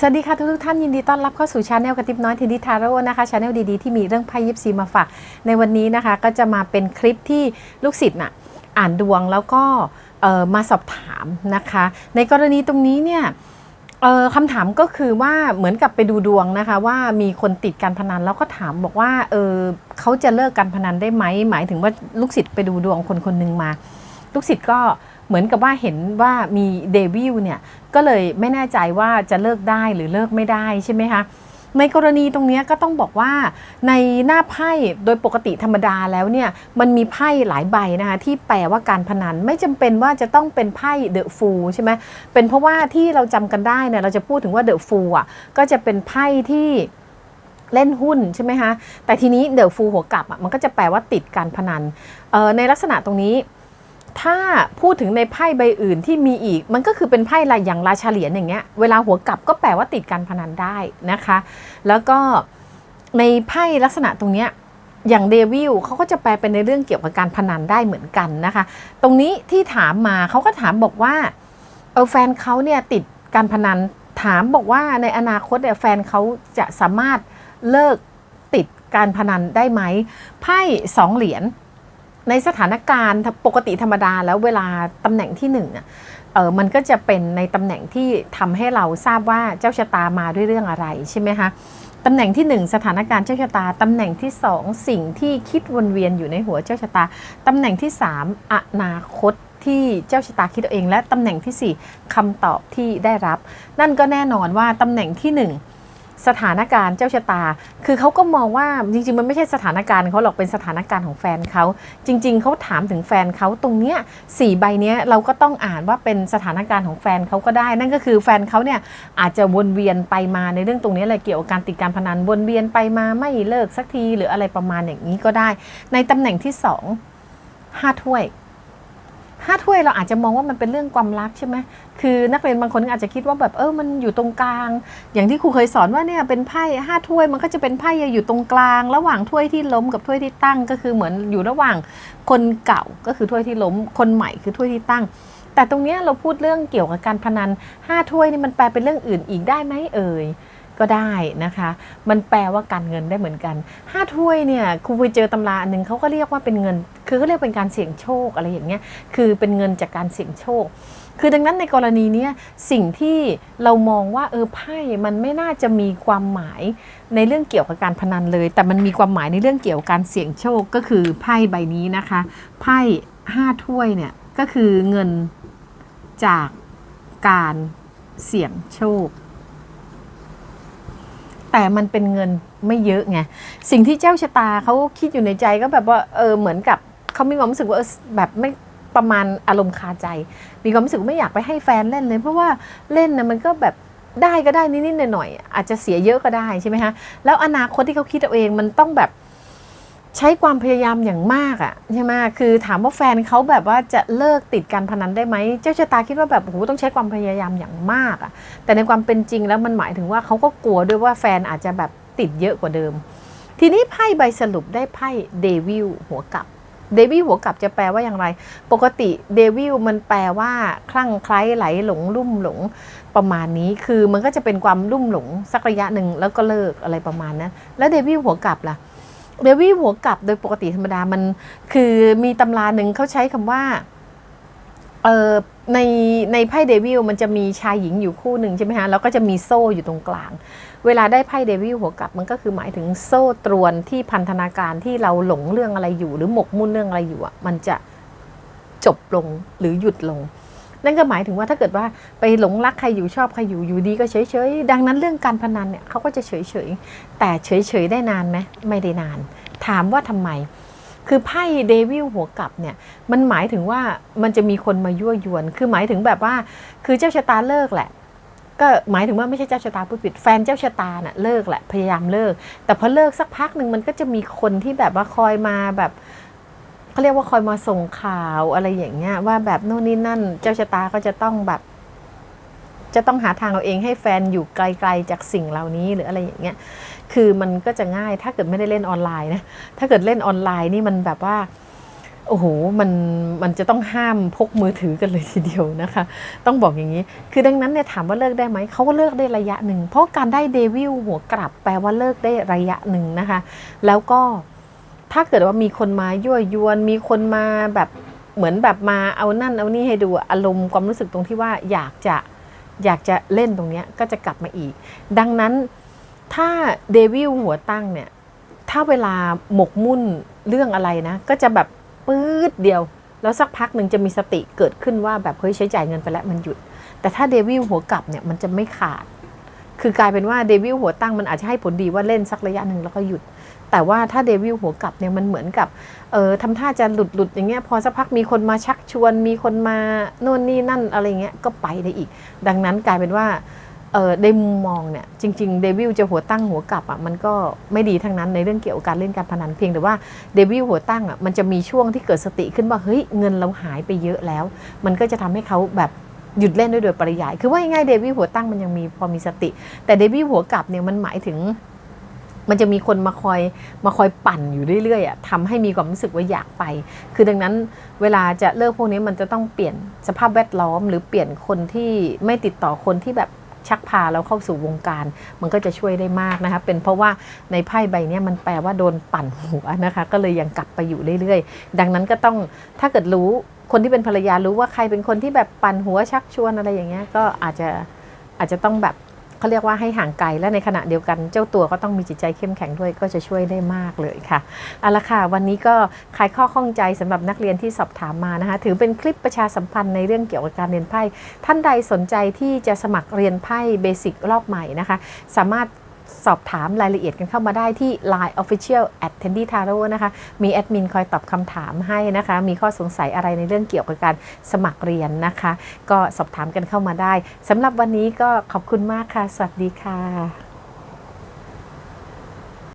สวัสดีค่ะทุกๆท่านยินดีต้อนรับเข้าสู่ชาแนลกระติบน้อยทินดิทาโร่นะคะชาแนลดีๆที่มีเรื่องไพ่ยิปซีมาฝากในวันนี้นะคะ ก็จะมาเป็นคลิปที่ลูกศิษย์น่ะอ่านดวงแล้วก็มาสอบถามนะคะ ในกรณีตรงนี้เนี่ยคำถามก็คือว่าเหมือนกับไปดูดวงนะคะ ว่ามีคนติดการพนันแล้วก็ถามบอกว่าเออเขาจะเลิกการพนันได้ไหมหมายถึงว่าลูกศิษย์ไปดูดวงคนคนหนึ่งมา ลูกศิษย์ก็ เหมือนกับว่าเห็นว่ามีเดวิลเนี่ยก็เลยไม่แน่ใจว่าจะเลิกได้หรือเลิกไม่ได้ใช่ไหมคะในกรณีตรงนี้ก็ต้องบอกว่าในหน้าไพ่โดยปกติธรรมดาแล้วเนี่ยมันมีไพ่หลายใบนะคะที่แปลว่าการพนันไม่จำเป็นว่าจะต้องเป็นไพ่เดอะฟูลใช่ไหมเป็นเพราะว่าที่เราจำกันได้เนี่ยเราจะพูดถึงว่าเดอะฟูลอะก็จะเป็นไพ่ที่เล่นหุ้นใช่ไหมคะแต่ทีนี้เดอะฟูลหัวกลับอะมันก็จะแปลว่าติดการพนันในลักษณะตรงนี้ ถ้าพูดถึงในไพ่ใบอื่นที่มีอีก มันก็คือเป็นไพ่ลายอย่างราชาเหรียญอย่างเงี้ย เวลาหัวกลับก็แปลว่าติดการพนันได้นะคะ แล้วก็ในไพ่ลักษณะตรงเนี้ยอย่างเดวิลเขาก็จะแปลเป็นในเรื่องเกี่ยวกับการพนันได้เหมือนกันนะคะ ตรงนี้ที่ถามมาเขาก็ถามบอกว่าเออแฟนเขาเนี่ยติดการพนันถามบอกว่าในอนาคตเนี่ยแฟนเขาจะสามารถเลิกติดการพนันได้ไหมไพ่สองเหรียญ ในสถานการณ์ปกติธรรมดาแล้วเวลาตำแหน่งที่หนึ่งอะเออมันก็จะเป็นในตำแหน่งที่ทำให้เราทราบว่าเจ้าชะตามาด้วยเรื่องอะไรใช่ไหมคะตำแหน่งที่หนึ่งสถานการณ์เจ้าชะตา ตำแหน่งที่สองสิ่งที่คิดวนเวียนอยู่ในหัวเจ้าชะตา ตำแหน่งที่สามอนาคตที่เจ้าชะตาคิดเอาเอง และตำแหน่งที่สี่คำตอบที่ได้รับ นั่นก็แน่นอนว่าตำแหน่งที่หนึ่ง สถานการณ์เจ้าชะตา คือเขาก็มองว่าจริง ๆ มันไม่ใช่สถานการณ์เขาหรอกเป็นสถานการณ์ของแฟนเขา จริง ๆ เขาถามถึงแฟนเขาตรงเนี้ยสี่ใบเนี้ยเราก็ต้องอ่านว่าเป็นสถานการณ์ของแฟนเขาก็ได้ นั่นก็คือแฟนเขาเนี่ยอาจจะวนเวียนไปมาในเรื่องตรงนี้อะไรเกี่ยวกับการติดการพนันวนเวียนไปมาไม่เลิกสักทีหรืออะไรประมาณอย่างนี้ก็ได้ ในตำแหน่งที่สองห้าถ้วย ห้าถ้วยเราอาจจะมองว่ามันเป็นเรื่องความรักใช่ไหมคือนักเรียนบางคนอาจจะคิดว่าแบบเออมันอยู่ตรงกลาง อย่างที่ครูเคยสอนว่าเนี่ยเป็นไพ่ห้าถ้วยมันก็จะเป็นไพ่อยู่ตรงกลาง ระหว่างถ้วยที่ล้มกับถ้วยที่ตั้ง ก็คือเหมือนอยู่ระหว่างคนเก่าก็คือถ้วยที่ล้ม คนใหม่คือถ้วยที่ตั้ง แต่ตรงเนี้ยเราพูดเรื่องเกี่ยวกับการพนันห้าถ้วยนี่มันแปลเป็นเรื่องอื่นอีกได้ไหมเอ่ย ก็ได้นะคะ มันแปลว่าการเงินได้เหมือนกันห้าถ้วยเนี่ยครูไปเจอตำราอันหนึ่งเขาก็เรียกว่าเป็นเงิน คือเขาเรียกเป็นการเสี่ยงโชคอะไรอย่างเงี้ย คือเป็นเงินจากการเสี่ยงโชค คือดังนั้นในกรณีเนี้ยสิ่งที่เรามองว่าเออไพ่มันไม่น่าจะมีความหมายในเรื่องเกี่ยวกับการพนันเลย แต่มันมีความหมายในเรื่องเกี่ยวกับการเสี่ยงโชคก็คือไพ่ใบนี้นะคะไพ่ห้าถ้วยเนี่ยก็คือเงินจากการเสี่ยงโชค แต่มันเป็นเงินไม่เยอะไงสิ่งที่เจ้าชะตาเขาคิดอยู่ในใจก็แบบว่าเออเหมือนกับเขามีความรู้สึกว่าเออแบบไม่ประมาณอารมณ์คาใจ มีความรู้สึกไม่อยากไปให้แฟนเล่นเลย เพราะว่าเล่นนะมันก็แบบได้ก็ได้นิดๆหน่อยๆอาจจะเสียเยอะก็ได้ใช่ไหมคะแล้วอนาคตที่เขาคิดเอาเองมันต้องแบบ ใช้ความพยายามอย่างมากอะใช่ไหมคือถามว่าแฟนเขาแบบว่าจะเลิกติดการพนันได้ไหมเจ้าชะตาคิดว่าแบบโอ้โหต้องใช้ความพยายามอย่างมากอะ แต่ในความเป็นจริงแล้วมันหมายถึงว่าเขาก็กลัวด้วยว่าแฟนอาจจะแบบติดเยอะกว่าเดิม ทีนี้ไพ่ใบสรุปได้ไพ่เดวิลหัวกลับเดวิลหัวกลับจะแปลว่าอย่างไร ปกติเดวิลมันแปลว่า คลั่งไคล้ไหลหลงลุ่มหลงประมาณนี้ คือมันก็จะเป็นความลุ่มหลงสักระยะหนึ่งแล้วก็เลิกอะไรประมาณนั้น แล้วเดวิลหัวกลับล่ะ เดวิลหัวกลับโดยปกติธรรมดามัน คือมีตำราหนึ่งเขาใช้คำว่าเออในในไพ่เดวิลมันจะมีชายหญิงอยู่คู่หนึ่งใช่ไหมฮะแล้วก็จะมีโซ่อยู่ตรงกลาง เวลาได้ไพ่เดวิลหัวกลับมันก็คือหมายถึงโซ่ตรวนที่พันธนาการที่เราหลงเรื่องอะไรอยู่ หรือหมกมุ่นเรื่องอะไรอยู่อะมันจะจบลงหรือหยุดลง นั่นก็หมายถึงว่าถ้าเกิดว่าไปหลงรักใครอยู่ชอบใครอยู่อยู่ดีก็เฉยเฉยๆดังนั้นเรื่องการพนันเนี่ยเขาก็จะเฉยเฉยๆแต่เฉยเฉยๆได้นานไหมไม่ได้นาน ถามว่าทำไม คือไพ่เดวิลหัวกลับเนี่ยมันหมายถึงว่ามันจะมีคนมายั่วยวน คือหมายถึงแบบว่าคือเจ้าชะตาเลิกแหละก็หมายถึงว่าไม่ใช่เจ้าชะตาผู้ผิดแฟนเจ้าชะตาน่ะเลิกแหละพยายามเลิก แต่พอเลิกสักพักหนึ่งมันก็จะมีคนที่แบบว่าคอยมาแบบ เขาเรียกว่าคอยมาส่งข่าวอะไรอย่างเงี้ย ว่าแบบโน่นนี่นั่น เจ้าชะตาก็จะต้องแบบ จะต้องหาทางเอาเองให้แฟนอยู่ไกลๆจากสิ่งเหล่านี้หรืออะไรอย่างเงี้ย คือมันก็จะง่ายถ้าเกิดไม่ได้เล่นออนไลน์นะ ถ้าเกิดเล่นออนไลน์นี่มันแบบว่าโอ้โห มัน มันจะต้องห้ามพกมือถือกันเลยทีเดียวนะคะ ต้องบอกอย่างนี้ คือดังนั้นเนี่ยถามว่าเลิกได้ไหม เขาก็เลิกได้ระยะหนึ่ง เพราะการได้เดวิลหัวกลับแปลว่าเลิกได้ระยะหนึ่งนะคะ แล้วก็ ถ้าเกิดว่ามีคนมายั่วยวน มีคนมาแบบเหมือนแบบมาเอานั่นเอานี่ให้ดูอารมณ์ความรู้สึกตรงที่ว่าอยากจะอยากจะเล่นตรงนี้ก็จะกลับมาอีก ดังนั้นถ้าเดวิลหัวตั้งเนี่ยถ้าเวลาหมกมุ่นเรื่องอะไรนะ ก็จะแบบปื๊ดเดียว แล้วสักพักหนึ่งจะมีสติเกิดขึ้นว่าแบบเฮ้ยใช้จ่ายเงินไปแล้วมันหยุด แต่ถ้าเดวิลหัวกลับเนี่ยมันจะไม่ขาด คือกลายเป็นว่าเดวิลหัวตั้งมันอาจจะให้ผลดีว่าเล่นสักระยะหนึ่งแล้วก็หยุด แต่ว่าถ้าเดวิลหัวกลับเนี่ยมันเหมือนกับเออทำท่าจะหลุดหลุดอย่างเงี้ยพอสักพักมีคนมาชักชวน มีคนมาโน่นนี่นั่นอะไรเงี้ยก็ไปได้อีก ดังนั้นกลายเป็นว่าเออในมุมมองเนี่ยจริงๆเดวิลจะหัวตั้งหัวกลับอะมันก็ไม่ดีทั้งนั้นในเรื่องเกี่ยวกับการเล่นการพนันเพียงแต่ว่าเดวิลหัวตั้งอะมันจะมีช่วงที่เกิดสติขึ้นว่าเฮ้ยเงินเราหายไปเยอะแล้ว มันก็จะทำให้เขาแบบ หยุดเล่นด้วยโดยปริยาย คือว่าง่ายๆเดวิลหัวตั้งมันยังมีพอมีสติ แต่เดวิลหัวกลับเนี่ยมันหมายถึง มันจะมีคนมาคอยมาคอยปั่นอยู่เรื่อยๆอะทำให้มีความรู้สึกว่าอยากไป คือดังนั้นเวลาจะเลิกพวกนี้มันจะต้องเปลี่ยนสภาพแวดล้อม หรือเปลี่ยนคนที่ไม่ติดต่อคนที่แบบชักพาเราเข้าสู่วงการ มันก็จะช่วยได้มากนะคะเป็นเพราะว่าในไพ่ใบนี้มันแปลว่าโดนปั่นหัวนะคะ ก็เลยยังกลับไปอยู่เรื่อยๆ ดังนั้นก็ต้องถ้าเกิดรู้ คนที่เป็นภรรยารู้ว่าใครเป็นคนที่แบบปั่นหัวชักชวนอะไรอย่างเงี้ยก็อาจจะอาจจะต้องแบบเขาเรียกว่าให้ห่างไกลและในขณะเดียวกันเจ้าตัวก็ต้องมีจิตใจเข้มแข็งด้วยก็จะช่วยได้มากเลยค่ะเอาละค่ะ วันนี้ก็คลายข้อข้องใจสำหรับนักเรียนที่สอบถามมานะคะถือเป็นคลิปประชาสัมพันธ์ในเรื่องเกี่ยวกับการเรียนไพ่ท่านใดสนใจที่จะสมัครเรียนไพ่เบสิกรอบใหม่นะคะ สามารถ สอบถามรายละเอียดกันเข้ามาได้ที่ Line Official at Tendy Taro นะคะ มีแอดมินคอยตอบคำถามให้นะคะ มีข้อสงสัยอะไรในเรื่องเกี่ยวกับการสมัครเรียนนะคะ ก็สอบถามกันเข้ามาได้สำหรับวันนี้ก็ขอบคุณมากค่ะ สวัสดีค่ะ